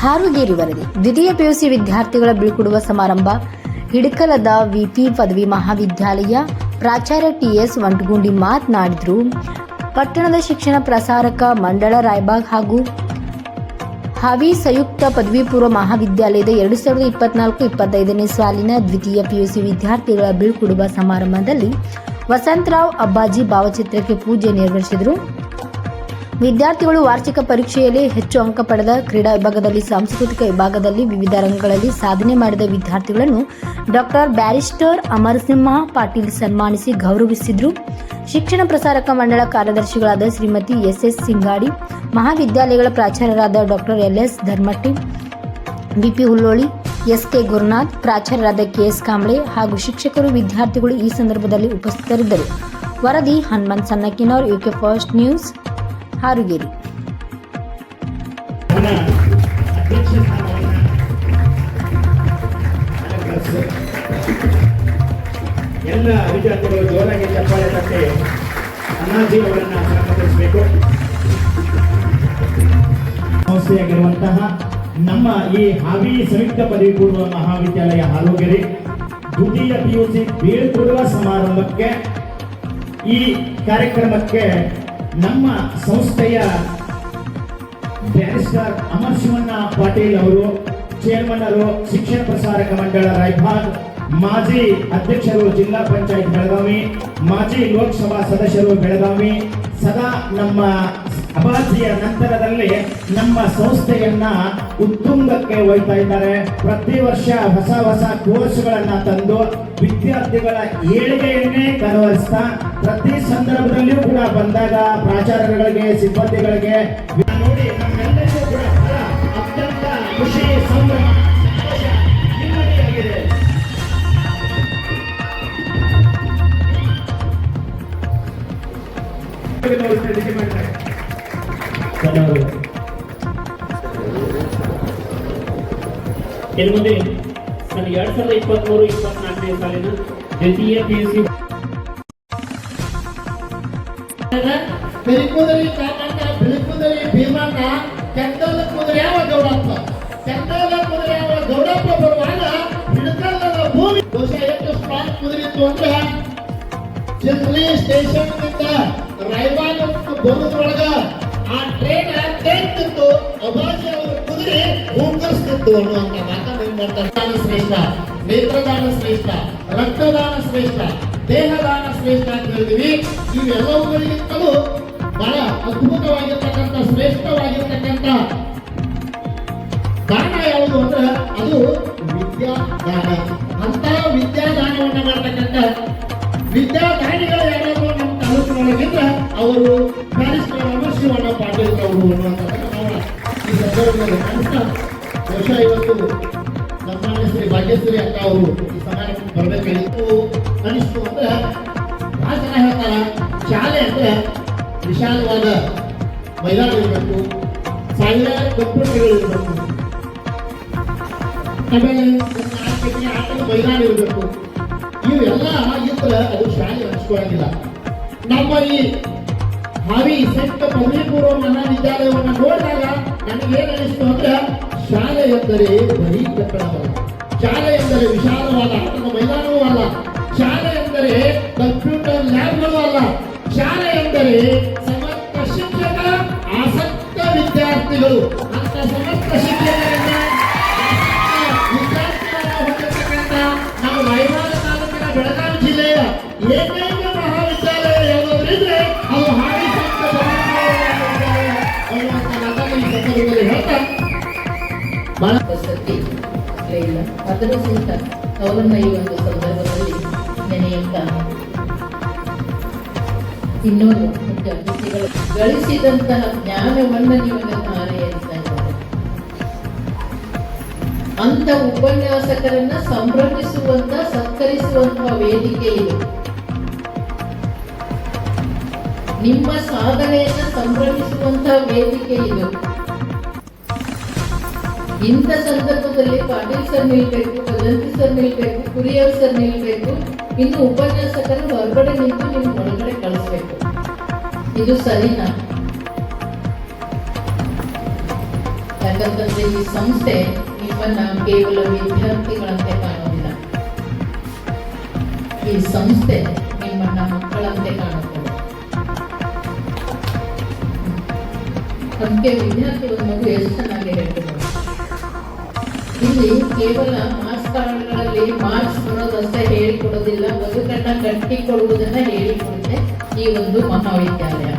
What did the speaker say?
ಹಾರುಗೇರಿ ವರದಿ ದ್ವಿತೀಯ ಪಿಯುಸಿ ವಿದ್ಯಾರ್ಥಿಗಳ ಬೀಳ್ಕೊಡುವ ಸಮಾರಂಭ. ಹಿಡಕಲದ ವಿಪಿ ಪದವಿ ಮಹಾವಿದ್ಯಾಲಯ. ಪ್ರಾಚಾರ್ಯ ಟಿಎಸ್ ವಂಟಗುಂಡಿ ಮಾತನಾಡಿದರು. ಪಟ್ಟಣದ ಶಿಕ್ಷಣ ಪ್ರಸಾರಕ ಮಂಡಳ ರಾಯಬಾಗ್ ಹಾಗೂ ಹಾವಿ ಸಂಯುಕ್ತ ಪದವಿ ಪೂರ್ವ ಮಹಾವಿದ್ಯಾಲಯದ ಎರಡು ಸಾವಿರದ ಇಪ್ಪತ್ನಾಲ್ಕು ಇಪ್ಪತ್ತೈದನೇ ಸಾಲಿನ ದ್ವಿತೀಯ ಪಿಯುಸಿ ವಿದ್ಯಾರ್ಥಿಗಳ ಬೀಳ್ಕೊಡುವ ಸಮಾರಂಭದಲ್ಲಿ ವಸಂತರಾವ್ ಅಬ್ಬಾಜಿ ಭಾವಚಿತ್ರಕ್ಕೆ ಪೂಜೆ ನೆರವೇರಿಸಿದರು ವಿದ್ಯಾರ್ಥಿಗಳು ವಾರ್ಷಿಕ ಪರೀಕ್ಷೆಯಲ್ಲಿ ಹೆಚ್ಚು ಅಂಕ ಪಡೆದ ಕ್ರೀಡಾ ವಿಭಾಗದಲ್ಲಿ, ಸಾಂಸ್ಕೃತಿಕ ವಿಭಾಗದಲ್ಲಿ ವಿವಿಧ ರಂಗಗಳಲ್ಲಿ ಸಾಧನೆ ಮಾಡಿದ ವಿದ್ಯಾರ್ಥಿಗಳನ್ನು ಡಾಕ್ಟರ್ ಬ್ಯಾರಿಸ್ಟರ್ ಅಮರಸಿಂಹ ಪಾಟೀಲ್ ಸನ್ಮಾನಿಸಿ ಗೌರವಿಸಿದರು. ಶಿಕ್ಷಣ ಪ್ರಸಾರಕ ಮಂಡಳ ಕಾರ್ಯದರ್ಶಿಗಳಾದ ಶ್ರೀಮತಿ ಎಸ್ ಎಸ್ ಸಿಂಗಾಡಿ, ಮಹಾವಿದ್ಯಾಲಯಗಳ ಪ್ರಾಚಾರ್ಯರಾದ doctor L S Dharmatti, BP Hulloli S K Gurunath, ಪ್ರಾಚಾರ್ಯರಾದ K S Kamble ಹಾಗೂ ಶಿಕ್ಷಕರು ವಿದ್ಯಾರ್ಥಿಗಳು ಈ ಸಂದರ್ಭದಲ್ಲಿ ಉಪಸ್ಥಿತರಿದ್ದರು. ವರದಿ Hanumant Sannakinavar UK first news. Harugeri. ಎಲ್ಲ ವಿದ್ಯಾರ್ಥಿಗಳು ಜೋರಾಗಿ ಚಪ್ಪಾಳೆ ತಟ್ಟಿ ಅನಾಜೀವಗಳನ್ನು ಸ್ವಾಗತಿಸಬೇಕು ಸಂಸ್ಥೆಯಾಗಿರುವಂತಹ ನಮ್ಮ ಈ ಹಾವಿ ಸಂಯುಕ್ತ ಪದವಿ ಪೂರ್ವ ಮಹಾವಿದ್ಯಾಲಯ ಹಾಲುಗೆರೆ ದ್ವಿತೀಯ ಪಿಯುಸಿ ಬೀಳ್ಕೊಡುವ ಸಮಾರಂಭಕ್ಕೆ ಈ ಕಾರ್ಯಕ್ರಮಕ್ಕೆ ನಮ್ಮ ಸಂಸ್ಥೆಯ ಬ್ಯಾರಿಸ್ಟರ್ ಅಮರ್ ಶಿವಣ್ಣ ಪಾಟೀಲ್ ಅವರು ಚೇರ್ಮನ್ ಅವರು, ಶಿಕ್ಷಣ ಪ್ರಸಾರಕ ಮಂಡಳ ರಾಯಭಾಗ್, ಮಾಜಿ ಅಧ್ಯಕ್ಷರು ಜಿಲ್ಲಾ ಪಂಚಾಯತ್ ಬೆಳಗಾವಿ, ಮಾಜಿ ಲೋಕಸಭಾ ಸದಸ್ಯರು ಬೆಳಗಾವಿ, ಸದಾ ನಮ್ಮ ಅಬಾಜಿಯ ನಂತರದಲ್ಲಿ ನಮ್ಮ ಸಂಸ್ಥೆಯನ್ನ ಉತ್ತುಂಗಕ್ಕೆ ಒಯ್ತಾ ಇದ್ದಾರೆ. ಪ್ರತಿ ವರ್ಷ ಹೊಸ ಹೊಸ ಕೋರ್ಸ್ಗಳನ್ನ ತಂದು ವಿದ್ಯಾರ್ಥಿಗಳ ಏಳಿಗೆಯನ್ನೇ ಕನವರಿಸ್ತಾ ಪ್ರತಿ ಸಂದರ್ಭದಲ್ಲಿಯೂ ಕೂಡ ಬಂದಾಗ ಪ್ರಾಚಾರ್ಯಗಳಿಗೆ ಸಿಬ್ಬಂದಿಗಳಿಗೆ, ನೋಡಿ ನಮ್ಮೆಲ್ಲರಿಗೂ ಕೂಡ ಅತ್ಯಂತ ಖುಷಿ, ಸಂಭ್ರಮ ಮುಂದೆ? ನಾನು ಎರಡ್ ಸಾವಿರದ ಇಪ್ಪತ್ಮೂರು, ಇಪ್ಪತ್ನಾಲ್ಕನೇ ಸಾಲಿನ ದ್ವಿತೀಯ ಪಿಯುಸಿ. ಬೆಳಿಕುದರಿ ಕಾಮಣ್ಣ ಬೆಳಿಕುದರಿ ಭೀಮಣ್ಣ ಕೆಂದಲ ಕುದುರೆ ಯಾವ ಗೌಡಪ್ಪ? ಕೆಂದಲ ಕುದುರೆ ಯಾವ ಗೌಡಪ್ಪ ಬರುವಾಗ ಭೂಮಿ. ಬಹುಶಃ ಎಷ್ಟು ಸ್ಟ್ರಾಂಗ್ ಕುದುರೆ ಇತ್ತು ಅಂದ್ರೆ ಚಿತ್ಲಿ ಸ್ಟೇಷನ್ನಿಂದ ರಾಯಬಾಗ್ ಬರೋದ್ರೊಳಗ ಆ ಟ್ರೈನ್ ಅಭಾಷೆ ಅವರ ಕುದುರೆ ಹೂಂಕರಿಸ್ತಿತ್ತು ಅಂತ ಮಾಡ್ತಾರೆ ಶ್ರೇಷ್ಠ ನೇತ್ರದಾನ ಶ್ರೇಷ್ಠ ರಕ್ತದಾನ ಶ್ರೇಷ್ಠ ದೇಹದಾನ ಶ್ರೇಷ್ಠ ಅಂತ ಹೇಳ್ತೀವಿ ಇವೆಲ್ಲವುಗಳಿಗಿಂತಲೂ ಬಹಳ ಅದ್ಭುತವಾಗಿರ್ತಕ್ಕಂಥ ಶ್ರೇಷ್ಠವಾಗಿರ್ತಕ್ಕಂಥ ದಾನ ಯಾವುದು ಅಂದ್ರೆ ಅದು ವಿದ್ಯಾದಾನ ಅಂತ ವಿದ್ಯಾದಾನವನ್ನು ಮಾಡ್ತಕ್ಕಂಥ ವಿದ್ಯಾದಾನಿಗಳು ಯಾರಾದರೂ ನಮ್ಮ ತಾಲೂಕಿನೊಳಗಿದ್ರೆ ಅವರು ಬ್ಯಾರಿಸ್ಟರ್ ಶಿವಣ್ಣ ಪಾಟೀಲ್ ಅವರು ಅನ್ನುವಂಥ ಈ ಸಂದರ್ಭದಲ್ಲಿ ಕಾಣಿಸ್ತಾ ಬಹುಶಃ ಇವತ್ತು ಸನ್ಮಾನ್ಯ ಶ್ರೀ ಭಾಗ್ಯಶ್ರೀ ಅಕ್ಕ ಅವರು ಈ ಸಮಾರಂಭಕ್ಕೆ ಬರಬೇಕಾಗಿತ್ತು ಅನಿಸ್ತು ಅಂದ್ರೆ ಬಹಳ ಜನ ಹೇಳ್ತಾರ, ಶಾಲೆ ಅಂದ್ರೆ ವಿಶಾಲವಾದ ಮೈದಾನ ಇರಬೇಕು. ಸಾವಿರಾರು ಕಂಪ್ಯೂಟರ್ಗಳು ಇರಬೇಕು. ಆಮೇಲೆ ಆಟದ ಮೈದಾನ ಇರಬೇಕು. ಇವೆಲ್ಲ ಆಗಿದ್ರೆ ಅದು ಶಾಲೆ ಅನಿಸ್ಕೊಳ್ಳಂಗಿಲ್ಲ. ನಮ್ಮ ಈ ಹಾವಿ ಸಂಯುಕ್ತ ಪದವಿ ಪೂರ್ವ ಮಹಾವಿದ್ಯಾಲಯವನ್ನು ನೋಡಿದಾಗ ನನಗೆ ಏನ್ ಅನಿಸ್ತು ಅಂದ್ರೆ ಶಾಲೆ ಎಂದರೆ ಬರೀ ಕಟ್ಟಡವಲ್ಲ ಶಾಲೆ ಎಂದರೆ ವಿಶಾಲವಾದ ಆಟದ ಮೈದಾನವೂ ಅಲ್ಲ. ಶಾಲೆ ಎಂದರೆ ಕಂಪ್ಯೂಟರ್ ಲ್ಯಾಬ್ಗಳು ಅಲ್ಲ. ಶಾಲೆ ಎಂದರೆ ಸಮರ್ಥ ಶಿಕ್ಷಕ ಆಸಕ್ತ ವಿದ್ಯಾರ್ಥಿಗಳು. ಅಂತ ಸಮರ್ಥ ಶಿಕ್ಷಕರನ್ನ ವಿದ್ಯಾರ್ಥಿಗಳನ್ನ ಹೊಂದಿರತಕ್ಕಂಥ ನಮ್ಮ ರಾಯಬಾಗ ತಾಲೂಕಿನ ಬೆಳಗಾವಿ ಜಿಲ್ಲೆಯ ಏಕೈಕ ಇಲ್ಲ. ಅದರೂ ಸಹಿತ ಅವರನ್ನ ಈ ಒಂದು ಸಂದರ್ಭದಲ್ಲಿ ನೆನೆಯುತ್ತಾ ಇನ್ನೊಂದು ಮುಖ್ಯ ಅತಿಥಿಗಳು ಗಳಿಸಿದಂತಹ ಜ್ಞಾನವನ್ನ ನಿಮಗೆ ಅಂತ ಉಪನ್ಯಾಸಕರನ್ನ ಸಂಭ್ರಮಿಸುವಂತ ಸತ್ಕರಿಸುವಂತಹ ವೇದಿಕೆ ಇದು. ನಿಮ್ಮ ಸಾಧನೆಯನ್ನ ಸಂಭ್ರಮಿಸುವಂತಹ ವೇದಿಕೆ ಇದು. ಇಂಥ ಸಂದರ್ಭದಲ್ಲಿ ಪಾಟೀಲ್ ಸರ್ ನಿಲ್ಬೇಕು ಬದಂತಿ ಸರ್ ನಿಲ್ಬೇಕು ಕುರಿಯರ್ ಸರ್ ನಿಲ್ಬೇಕು, ಇನ್ನು ಉಪನ್ಯಾಸಕರು ಹೊರಗಡೆ ನಿಂತು ನಿಮ್ಮ ಒಳಗಡೆ ಕಳಿಸ್ಬೇಕು. ಇದು ಸರಿನಾ? ಯಾಕಂತಂದ್ರೆ ಈ ಸಂಸ್ಥೆ ನಿಮ್ಮನ್ನ ಕೇವಲ ವಿದ್ಯಾರ್ಥಿಗಳಂತೆ ಕಾಣೋದಿಲ್ಲ ಈ ಸಂಸ್ಥೆ ನಿಮ್ಮನ್ನ ಮಕ್ಕಳಂತೆ ಕಾಣುತ್ತದೆ. ಅದಕ್ಕೆ ವಿದ್ಯಾರ್ಥಿಗಳು ಮಗು ಎಷ್ಟು ಚೆನ್ನಾಗಿ ಹೇಳ್ತಿದ್ದಾರೆ. ಇಲ್ಲಿ ಕೇವಲ ಮಾರ್ಕ್ಸ್ ಕಾರ್ಡ್ಗಳಲ್ಲಿ ಮಾರ್ಕ್ಸ್ ಬರೋದಷ್ಟೇ ಹೇಳಿಕೊಡೋದಿಲ್ಲ ಬದುಕನ್ನ ಕಟ್ಟಿಕೊಡುವುದನ್ನ ಹೇಳಿಕೊಡುತ್ತೆ ಈ ಒಂದು ಮಹಾವಿದ್ಯಾಲಯ.